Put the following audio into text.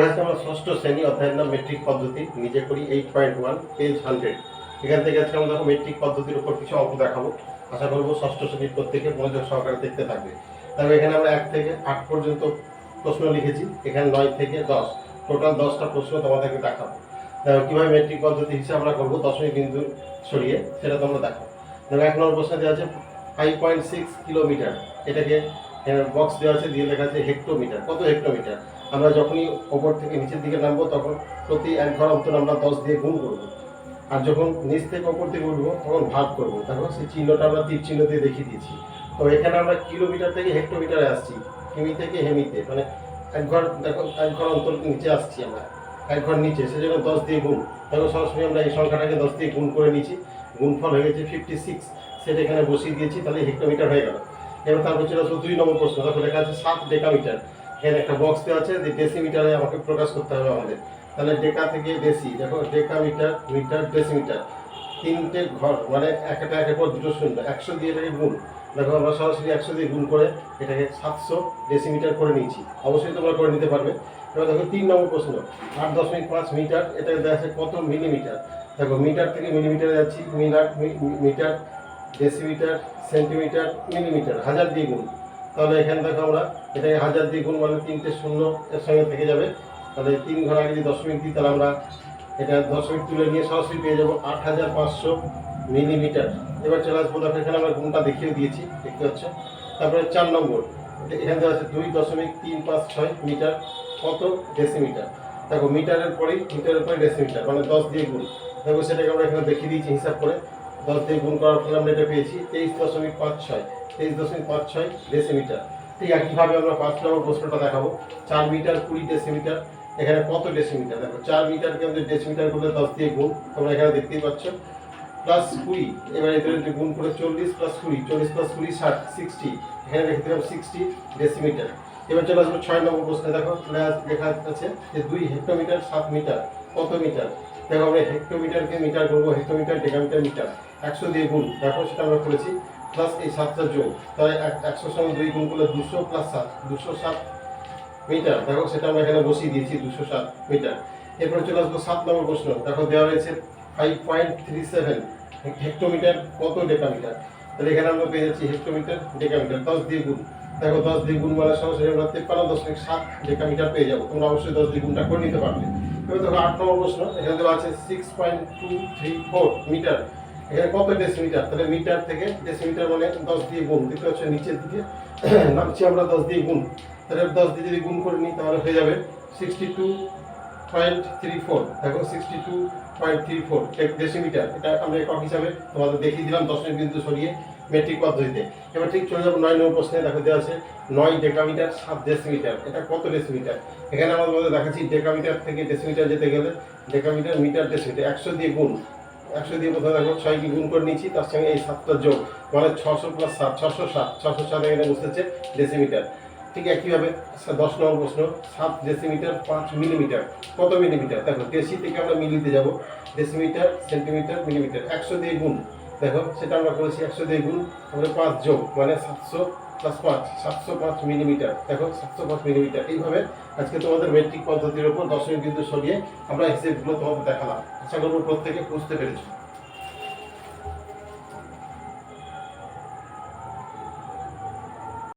যাচ্ছে আমরা ষষ্ঠ শ্রেণি অধ্যায়ের নাম মেট্রিক পদ্ধতি, নিজে করি eight point one page hundred এখান থেকে আজকে আমরা মেট্রিক পদ্ধতির উপর কিছু অঙ্ক দেখাবো। আশা করব ষষ্ঠ শ্রেণির প্রত্যেকে মনোযোগ সহকারে দেখতে থাকবে। তবে এখানে আমরা এক থেকে আট পর্যন্ত প্রশ্ন লিখেছি। এখানে নয় থেকে দশ। টোটাল দশটা প্রশ্ন তোমাদেরকে দেখাবো। দেখো কীভাবে মেট্রিক পদ্ধতি হিসেবে আমরা করব, দশমিক বিন্দু সরিয়ে সেটা তোমরা দেখো। দেখো এক নম্বর প্রশ্ন দেওয়া আছে ফাইভ পয়েন্ট সিক্স কিলোমিটার এটাকে বক্স দেওয়া আছে, দিয়ে লেখা আছে হেক্টোমিটার কত হেক্টোমিটার আমরা যখনই ওপর থেকে নিচের দিকে নামবো, তখন প্রতি এক ঘর অন্তর আমরা দশ দিয়ে গুণ করব। আর যখন নিচ থেকে ওপর থেকে উঠবো, তখন ভাগ করব। দেখো, সেই চিহ্নটা আমরা তীর চিহ্ন দিয়ে দেখিয়ে দিয়েছি। তো এখানে আমরা কিলোমিটার থেকে হেক্টোমিটারে আসছি, কিমি থেকে হেমিতে। মানে এক ঘর, দেখো, এক ঘর অন্তর নিচে আসছি আমরা। এক ঘর নিচে সেজন্য দশ দিয়ে গুণ। দেখো, সরাসরি আমরা এই সংখ্যাটাকে দশ দিয়ে গুণ করে নিয়েছি। গুণফল হয়ে গেছে ফিফটি সিক্স সেটা এখানে বসিয়ে দিয়েছি, তাহলে হেক্টোমিটার হয়ে গেল। এবার তারপর আসব দুই নম্বর প্রশ্ন। দেখো, লেখা আছে সাত ডেকামিটার। এখানে একটা বক্স দেওয়া আছে, যে ডেসিমিটারে আমাকে প্রকাশ করতে হবে আমাদের। তাহলে ডেকা থেকে ডেসি দেখো, ডেকা মিটার মিটার ডেসিমিটার তিনটে ঘর মানে একটা একের পর দুটো শূন্য, একশো দিয়ে এটাকে গুণ। দেখো, আমরা সরাসরি একশো দিয়ে গুণ করে এটাকে সাতশো ডেসিমিটার করে নিয়েছি। অবশ্যই তোমরা করে নিতে পারবে। এবার দেখো, তিন নম্বর প্রশ্ন, আট দশমিক পাঁচ মিটার, এটা দেখা কত মিলিমিটার দেখো, মিটার থেকে মিলিমিটারে যাচ্ছি metre metre decimetre centimetre millimetre হাজার দিয়ে গুণ। তাহলে এখানে দেখো আমরা এটাকে হাজার দিয়ে গুণ মানে তিনটে শূন্য এর সঙ্গে থেকে যাবে। তাহলে তিন ঘর আগে যদি দশমিক দিই, তাহলে আমরা এটা দশমিক তুলে নিয়ে সরাসরি পেয়ে যাব আট হাজার পাঁচশো মিলিমিটার। এবার চলে আসব, দেখো এখানে আমরা গুণটা দেখিয়ে দিয়েছি, দেখতে পাচ্ছ? তারপরে চার নম্বর এখানে দেওয়া আছে দুই দশমিক তিন পাঁচ ছয় মিটার, কত ডেসিমিটার? দেখো মিটারের পরেই, মিটারের পরে ডেসিমিটার মানে দশ দিয়ে গুণ। দেখো সেটাকে আমরা এখানে দেখিয়ে দিয়েছি হিসাব করে। দশ দিয়ে গুণ করার ফলে আমরা এটা পেয়েছি, তেইশ দশমিক পাঁচ ছয়, তেইশ দশমিক পাঁচ ছয় ডেসিমিটার ঠিক একইভাবে আমরা পাঁচ নম্বর প্রশ্নটা দেখাবো। চার মিটার কুড়ি ডেসিমিটার এখানে কত ডেসিমিটার দেখো, চার মিটারকে আমাদের ডেসিমিটার করলে দশ দিয়ে গুণ, তোমরা এখানে দেখতেই পাচ্ছ। প্লাস কুড়ি, এবার এদের গুণ করে চল্লিশ প্লাস কুড়ি, চল্লিশ প্লাস কুড়ি, ষাট সিক্সটি এখানে রেখে দিলাম সিক্সটি ডেসিমিটার এবার চলে আসব ছয় নম্বর প্রশ্নে। দেখো, লেখা আছে যে দুই হেক্টোমিটার সাত মিটার কত মিটার দেখো আমরা হেক্টোমিটারকে মিটার করব, হেক্টোমিটার, ডেকামিটার, মিটার। একশো দিয়ে গুণ। দেখো সেটা আমরা করেছি। প্লাস এই সাতটা যোগ। তাহলে এক- একশোর সঙ্গে দুই গুণ করলে দুশো প্লাস সাত, দুশো সাত মিটার। দেখো সেটা আমরা এখানে বসিয়ে দিয়েছি, দুশো সাত মিটার। এরপরে চলে আসব সাত নম্বর প্রশ্ন। দেখো দেওয়া রয়েছে five point three seven hectometre কত ডেকামিটার? তাহলে এখানে আমরা পেয়ে যাচ্ছি হেক্টোমিটার, ডেকামিটার, দশ দিয়ে গুণ। দেখো দশ দিয়ে গুণ মানে সরাসরি আমরা তেপ্পান্ন দশমিক সাত ডেকামিটার পেয়ে যাব। তোমরা অবশ্যই দশ দিয়ে গুণটা করে নিতে পারবে। এবার দেখো মিটার এখানে কত ডেসিমিটার তাহলে মিটার থেকে ডেসিমিটার মানে দশ দিয়ে গুণ। দেখতে পাচ্ছ নিচের দিকে নামছি আমরা দশ দিয়ে গুণ। তাহলে দশ দিয়ে যদি গুণ করে নিই তাহলে হয়ে যাবে sixty two point three four দেখো sixty two point three four decimetre এটা আমরা একক হিসাবে তোমাদের দেখিয়ে দিলাম দশমিক বিন্দু সরিয়ে মেট্রিক পদ্ধতিতে এবার ঠিক চলে যাব নয় নম্বর প্রশ্নে, দেখো দেওয়া আছে নয় ডেকামিটার, সাত ডেসিমিটার। এটা কত ডেসিমিটার? এখানে আমরা তোমাদের দেখাচ্ছি ডেকামিটার থেকে ডেসিমিটার যেতে গেলে ডেকামিটার, মিটার, ডেসিমিটার, একশো দিয়ে গুণ। একশো দিয়ে প্রথমে দেখো ছয়কে গুণ করে নিচ্ছি, তার সঙ্গে এই সাতটা যোগ। মানে ছশো প্লাস সাত, ছশো সাত ছশো সাত এখানে বসেছে ডেসিমিটার। ঠিক একইভাবে সা- দশ নম্বর প্রশ্ন, সাত ডেসিমিটার, পাঁচ মিলিমিটার। কত মিলিমিটার? দেখো ডেসি থেকে আমরা মিলিতে যাব। ডেসিমিটার, সেন্টিমিটার, মিলিমিটার, একশো দিয়ে গুণ। দেখো, সেটা আমরা করেছি একশো দুই গুণ তাহলে পাঁচ যোগ মানে সাতশো প্লাস পাঁচ, সাতশো পাঁচ মিলিমিটার দেখো, সাতশো পাঁচ মিলিমিটার এইভাবে আজকে তোমাদের মেট্রিক পদ্ধতির উপর দশমিক বিন্দু সরিয়ে আমরা হিসেবগুলো তোমাদের দেখালাম। আশা করব প্রত্যেকে বুঝতে পেরেছ।